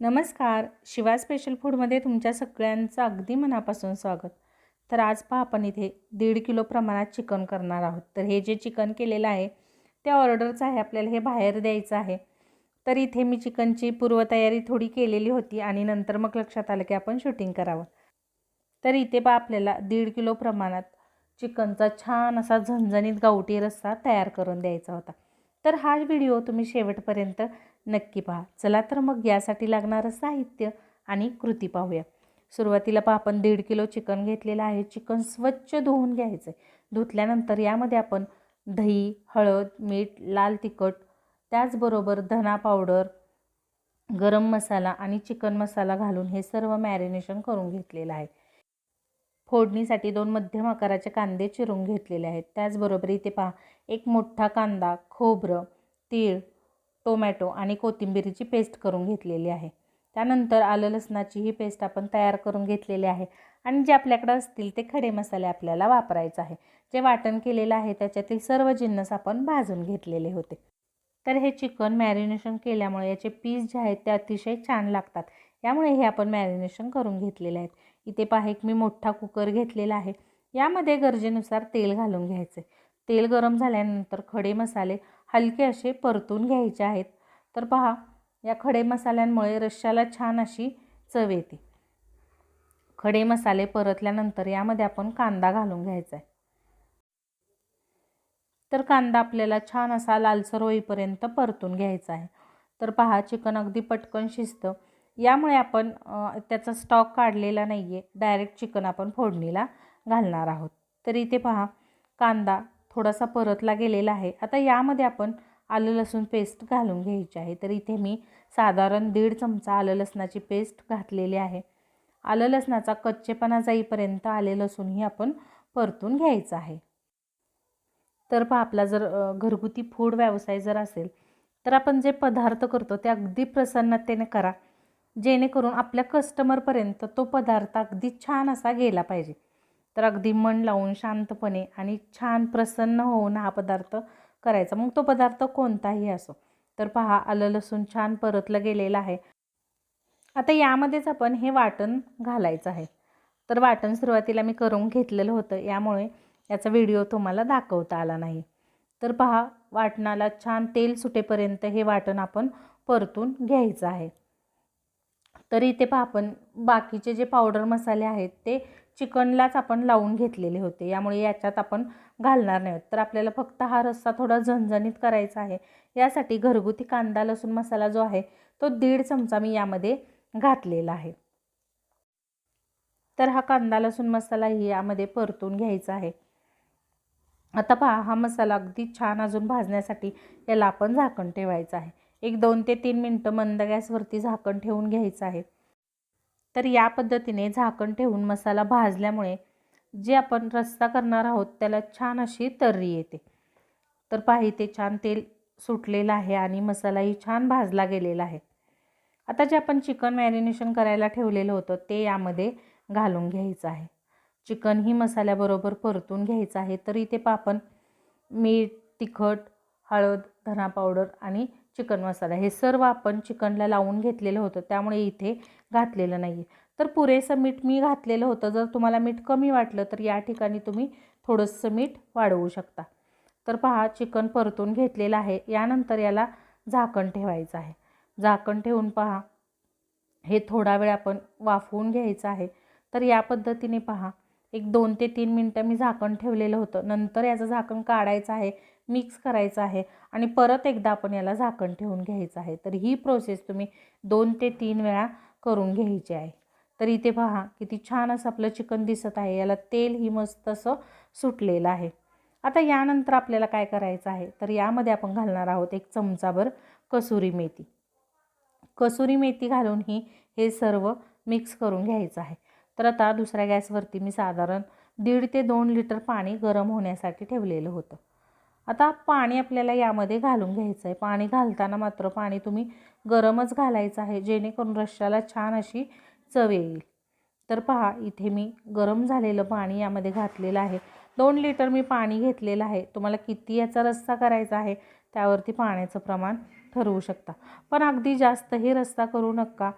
नमस्कार. शिवा स्पेशल फूडमध्ये तुमच्या सगळ्यांचं अगदी मनापासून स्वागत. तर आज पहा आपण इथे दीड किलो प्रमाणात चिकन करणार आहोत. तर हे जे चिकन केलेलं आहे त्या ऑर्डरचं आहे आपल्याला हे बाहेर द्यायचं आहे. तर इथे मी चिकनची पूर्वतयारी थोडी केलेली होती आणि नंतर मग लक्षात आलं की आपण शूटिंग करावं. तर इथे पहा आपल्याला दीड किलो प्रमाणात चिकनचा छान असा झणझणीत गावठी रस्सा तयार करून द्यायचा होता. तर हा व्हिडिओ तुम्ही शेवटपर्यंत नक्की पहा. चला तर मग यासाठी लागणारं साहित्य आणि कृती पाहूया. सुरुवातीला पहा आपण दीड किलो चिकन घेतलेलं आहे. चिकन स्वच्छ धुवून घ्यायचं आहे धुतल्यानंतर यामध्ये आपण दही हळद मीठ लाल तिखट त्याचबरोबर धना पावडर गरम मसाला आणि चिकन मसाला घालून हे सर्व मॅरिनेशन करून घेतलेलं आहे. फोडणीसाठी दोन मध्यम आकाराचे कांदे चिरून घेतलेले आहेत. त्याचबरोबर इथे पहा एक मोठा कांदा खोबरं तीळ टोमॅटो आणि कोथिंबिरीची पेस्ट करून घेतलेली आहे. त्यानंतर आलं लसणाची ही पेस्ट आपण तयार करून घेतलेली आहे आणि जे आपल्याकडं असतील ते खडे मसाले आपल्याला वापरायचं आहे. जे वाटण केलेलं आहे त्याच्यातील सर्व जिन्नस आपण भाजून घेतलेले होते. तर हे चिकन मॅरिनेशन केल्यामुळे याचे पीस जे आहेत ते अतिशय छान लागतात. यामुळे हे आपण मॅरिनेशन करून घेतलेले आहेत. इथे पहा एक मी मोठा कुकर घेतलेला आहे. यामध्ये गरजेनुसार तेल घालून घ्यायचे. तेल गरम झाल्यानंतर खडे मसाले हलके असे परतून घ्यायचे आहेत. तर पहा या खडे मसाल्यांमुळे रश्याला छान अशी चव येते. खडे मसाले परतल्यानंतर यामध्ये आपण कांदा घालून घ्यायचा आहे. तर कांदा आपल्याला छान असा लालसर होईपर्यंत परतून घ्यायचा आहे. तर पहा चिकन अगदी पटकन शिजतं. यामुळे आपण त्याचा स्टॉक काढलेला नाही आहे डायरेक्ट चिकन आपण फोडणीला घालणार आहोत. तर इथे पहा कांदा थोडासा परतला गेलेला आहे. आता यामध्ये आपण आलं लसूण पेस्ट घालून घ्यायची आहे. तर इथे मी साधारण दीड चमचा आलं लसणाची पेस्ट घातलेली आहे. आलं लसणाचा कच्चेपणा जाईपर्यंत आले लसूणही आपण परतून घ्यायचं आहे. तर पहा आपला जर घरगुती फूड व्यवसाय जर असेल तर आपण जे पदार्थ करतो ते अगदी प्रसन्नतेने करा. जेणेकरून आपल्या कस्टमरपर्यंत तो पदार्थ अगदी छान असा गेला पाहिजे. तर अगदी मन लावून शांतपणे आणि छान प्रसन्न होऊन हा पदार्थ करायचा. मग तो पदार्थ कोणताही असो. तर पहा आलं लसूण छान परतलं गेलेलं आहे. आता यामध्येच आपण हे वाटण घालायचं आहे. तर वाटण सुरुवातीला मी करून घेतलेलं होतं. यामुळे याचा व्हिडिओ तुम्हाला दाखवता आला नाही. तर पहा वाटणाला छान तेल सुटेपर्यंत हे वाटण आपण परतून घ्यायचं आहे. तर इथे पहा आपण बाकीचे जे पावडर मसाले आहेत ते चिकनलाच आपण लावून घेतलेले होते. यामुळे याच्यात आपण घालणार नाही तर आपल्याला फक्त हा रस्सा थोडा झणझणीत करायचा आहे. यासाठी घरगुती कांदा लसूण मसाला जो आहे तो दीड चमचा मी यामध्ये घातलेला आहे. तर हा कांदा लसूण मसालाही यामध्ये परतून घ्यायचा आहे. आता पहा हा मसाला अगदी छान अजून भाजण्यासाठी याला आपण झाकण ठेवायचं आहे. एक दोन ते तीन मिनटं मंद गॅसवरती झाकण ठेवून घ्यायचं आहे. तर या पद्धतीने झाकण ठेवून मसाला भाजल्यामुळे जे आपण रस्ता करणार आहोत त्याला छान अशी तर्री येते. तर पाही ते छान तेल सुटलेलं आहे आणि मसालाही छान भाजला गेलेला आहे. आता जे आपण चिकन मॅरिनेशन करायला ठेवलेलं होतं ते यामध्ये घालून घ्यायचं आहे. चिकन ही मसाल्याबरोबर परतून घ्यायचं आहे. तर इथे आपण मीठ तिखट हळद धना पावडर आणि चिकन मसाला. हे सर्व आपण चिकनला लावून घेतलेलं होतं त्यामुळे इथे घातलेलं नाही आहे तर पुरेसं मीठ मी घातलेलं होतं. जर तुम्हाला मीठ कमी वाटलं तर या ठिकाणी तुम्ही थोडंसं मीठ वाढवू शकता. तर पहा चिकन परतून घेतलेलं आहे. यानंतर याला झाकण ठेवायचं आहे. झाकण ठेवून पहा. हे थोडा वेळ आपण वाफवून घ्यायचं आहे. तर या पद्धतीने पहा. एक दोन ते तीन मिनटं मी झाकण ठेवलेलं होतं. नंतर याचं झाकण काढायचं आहे मिक्स करायचं आहे आणि परत एकदा आपण याला झाकण ठेवून घ्यायचं आहे. तर ही प्रोसेस तुम्ही दोन ते तीन वेळा करून घ्यायची आहे. तर इथे पहा किती छान असं आपलं चिकन दिसत आहे. याला तेल ही मस्त असं सुटलेलं आहे. आता यानंतर आपल्याला काय करायचं आहे? तर यामध्ये आपण घालणार आहोत एक चमचाभर कसुरी मेथी. कसुरी मेथी घालून ही हे सर्व मिक्स करून घ्यायचं आहे. तर आता दुसऱ्या गॅसवरती मी साधारण दीड ते दोन लिटर पाणी गरम होण्यासाठी ठेवलेलं होतं. आता पाणी आपल्याला यामध्ये घालून घ्यायचं आहे पाणी घालताना मात्र पाणी तुम्ही गरमच घालायचं आहे जेणेकरून रश्श्याला छान अशी चव येईल. तर पहा इथे मी गरम झालेलं पाणी यामध्ये घातलेलं आहे. दोन लिटर मी पाणी घेतलेलं आहे. तुम्हाला किती याचा रस्सा करायचा आहे त्यावरती पाण्याचं प्रमाण ठरवू शकता. पण अगदी जास्तही रस्सा करू नका.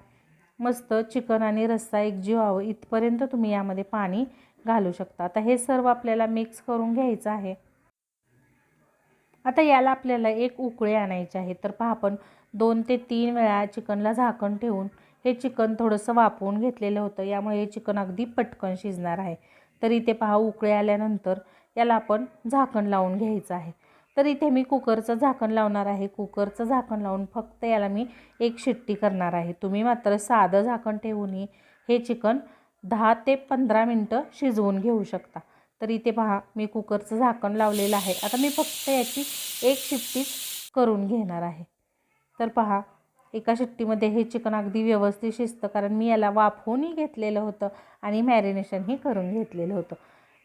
मस्त चिकन आणि रस्सा एकजीव व्हावं इथपर्यंत तुम्ही यामध्ये पाणी घालू शकता. आता हे सर्व आपल्याला मिक्स करून घ्यायचं आहे. आता याला आपल्याला एक उकळी आणायची आहे. तर पहा आपण दोन ते तीन वेळा चिकनला झाकण ठेवून हे चिकन थोडंसं वापरून घेतलेलं होतं. यामुळे हे चिकन अगदी पटकन शिजणार आहे. तर इथे पहा उकळी आल्यानंतर याला आपण झाकण लावून घ्यायचं आहे. तर इथे मी कुकरचं झाकण लावणार आहे. कुकरचं झाकण लावून फक्त याला मी एक शिट्टी करणार आहे. तुम्ही मात्र साधं झाकण ठेवूनही हे चिकन दहा ते पंधरा मिनटं शिजवून घेऊ शकता. तर इथे पहा मी कुकरचं झाकण लावलेलं आहे. आता मी फक्त याची एक शिट्टीच करून घेणार आहे. तर पहा एका शिट्टीमध्ये हे चिकन अगदी व्यवस्थित शिजतं कारण मी याला वाफवूनही घेतलेलं होतं आणि मॅरिनेशनही करून घेतलेलं होतं.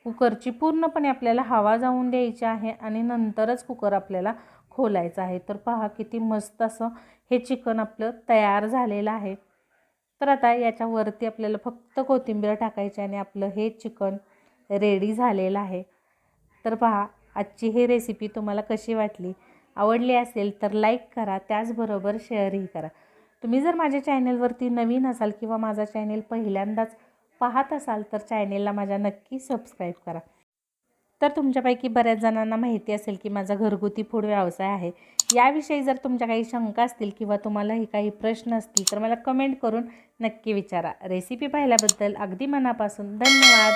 कुकरची पूर्णपणे आपल्याला हवा जाऊन द्यायची आहे आणि नंतरच कुकर आपल्याला खोलायचं आहे. तर पहा किती मस्त असं हे चिकन आपलं तयार झालेलं आहे. तर आता याच्यावरती आपल्याला फक्त कोथिंबीर टाकायची आणि आपलं हे चिकन रेडी झालेलं आहे. तर पहा आजची ही रेसिपी तुम्हाला कशी वाटली? आवडली असेल तर लाईक करा त्याचबरोबर शेअरही करा. तुम्ही जर माझ्या चॅनलवरती नवीन असाल किंवा माझा चॅनल पहिल्यांदाच पाहत असाल तर चॅनेलला माझ्या नक्की सबस्क्राईब करा. तर तुमच्यापैकी बऱ्याच जणांना माहिती असेल की माझा घरगुती फूड व्यवसाय आहे. याविषयी जर तुमच्या काही शंका असतील किंवा तुम्हालाही काही प्रश्न असतील तर मला कमेंट करून नक्की विचारा. रेसिपी पाहिल्याबद्दल अगदी मनापासून धन्यवाद.